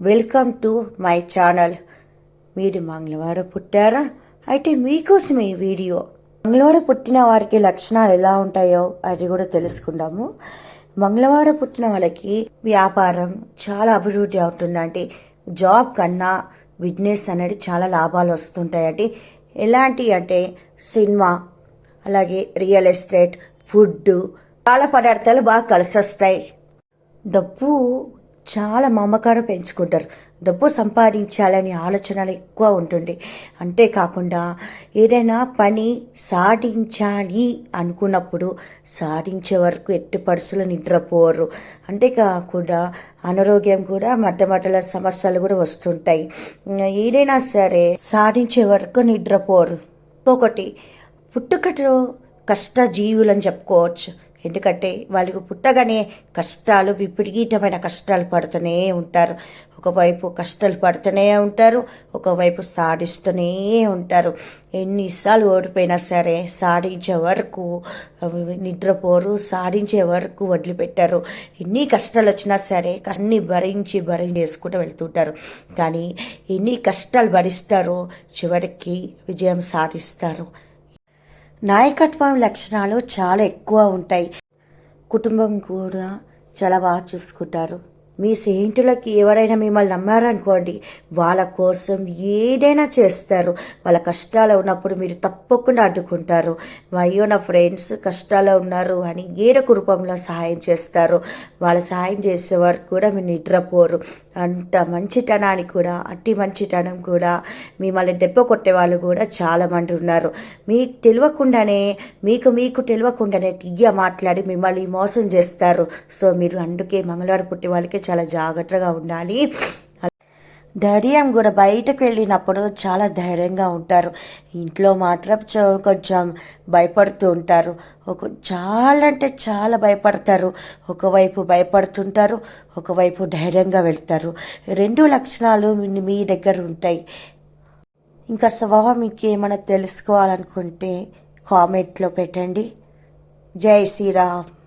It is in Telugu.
వెల్కమ్ టు మై ఛానల్ మీరు మంగళవాడ పుట్టారా? అయితే మీకోసం ఈ వీడియో. మంగళవాడ పుట్టిన వారికి లక్షణాలు ఎలా ఉంటాయో అది కూడా తెలుసుకుందాము. మంగళవాడ పుట్టిన వాళ్ళకి వ్యాపారం చాలా అభివృద్ధి అవుతుందండి జాబ్ కన్నా బిజినెస్ అనేది చాలా లాభాలు వస్తుంటాయండి ఎలాంటి అంటే సినిమా అలాగే రియల్ ఎస్టేట్ ఫుడ్ చాలా పదార్థాలు బాగా కలిసి వస్తాయి డబ్బు చాలా మమకారం పెంచుకుంటారు. డబ్బు సంపాదించాలనే ఆలోచనలు ఎక్కువ ఉంటుంది. అంతేకాకుండా ఏదైనా పని సాధించాలి అనుకున్నప్పుడు సాధించే వరకు ఎట్టి పరిస్థితులు నిద్రపోరు. అంతేకాకుండా అనారోగ్యం కూడా మధ్య మధ్యలో సమస్యలు కూడా వస్తుంటాయి. ఏదైనా సరే సాధించే వరకు నిద్రపోరు. ఒకటి పుట్టుకతో కష్ట జీవులని చెప్పుకోవచ్చు. ఎందుకంటే వాళ్ళకు పుట్టగానే కష్టాలు విపరీతమైన కష్టాలు పడుతూనే ఉంటారు. ఒకవైపు కష్టాలు పడుతూనే ఉంటారు ఒకవైపు సాధిస్తూనే ఉంటారు. ఎన్నిసార్లు ఓడిపోయినా సరే సాధించే వరకు నిద్రపోరు సాధించే వరకు వదిలిపెట్టారు. ఎన్ని కష్టాలు వచ్చినా సరే అన్ని భరించి భరించి చేసుకుంటూ వెళ్తుంటారు. కానీ ఎన్ని కష్టాలు భరిస్తారో చివరికి విజయం సాధిస్తారు. నాయకత్వం లక్షణాలు చాలా ఎక్కువ ఉంటాయి. కుటుంబం కూడా చాలా బాగా చూసుకుంటారు. మీ స్నేహితులకి ఎవరైనా మిమ్మల్ని నమ్మారనుకోండి వాళ్ళ కోసం ఏదైనా చేస్తారు. వాళ్ళ కష్టాలు ఉన్నప్పుడు మీరు తప్పకుండా అడ్డుకుంటారు. అయ్యో నా ఫ్రెండ్స్ కష్టాలు ఉన్నారు అని ఏదో రూపంలో సహాయం చేస్తారు. వాళ్ళ సహాయం చేసే వరకు కూడా మీరు నిద్రపోరు. అంత మంచితనానికి కూడా అట్టి మంచితనం కూడా మిమ్మల్ని దెబ్బ కొట్టే వాళ్ళు కూడా చాలా మంది ఉన్నారు. మీకు తెలియకుండానే మీకు మీకు తెలియకుండానే తీయ మాట్లాడి మిమ్మల్ని మోసం చేస్తారు. సో మీరు అందుకే మంగళవారం పుట్టి వాళ్ళకి చాలా జాగ్రత్తగా ఉండాలి. ధైర్యం కూడా బయటకు వెళ్ళినప్పుడు చాలా ధైర్యంగా ఉంటారు. ఇంట్లో మాత్రం కొంచెం భయపడుతూ ఉంటారు. ఒక చాలా అంటే చాలా భయపడతారు. ఒకవైపు భయపడుతుంటారు ఒకవైపు ధైర్యంగా వెళ్తారు. రెండు లక్షణాలు మీ- మీ దగ్గర ఉంటాయి. ఇంకా స్వభావం మీకు ఏమైనా తెలుసుకోవాలనుకుంటే కామెంట్లో పెట్టండి. జై శ్రీరామ్.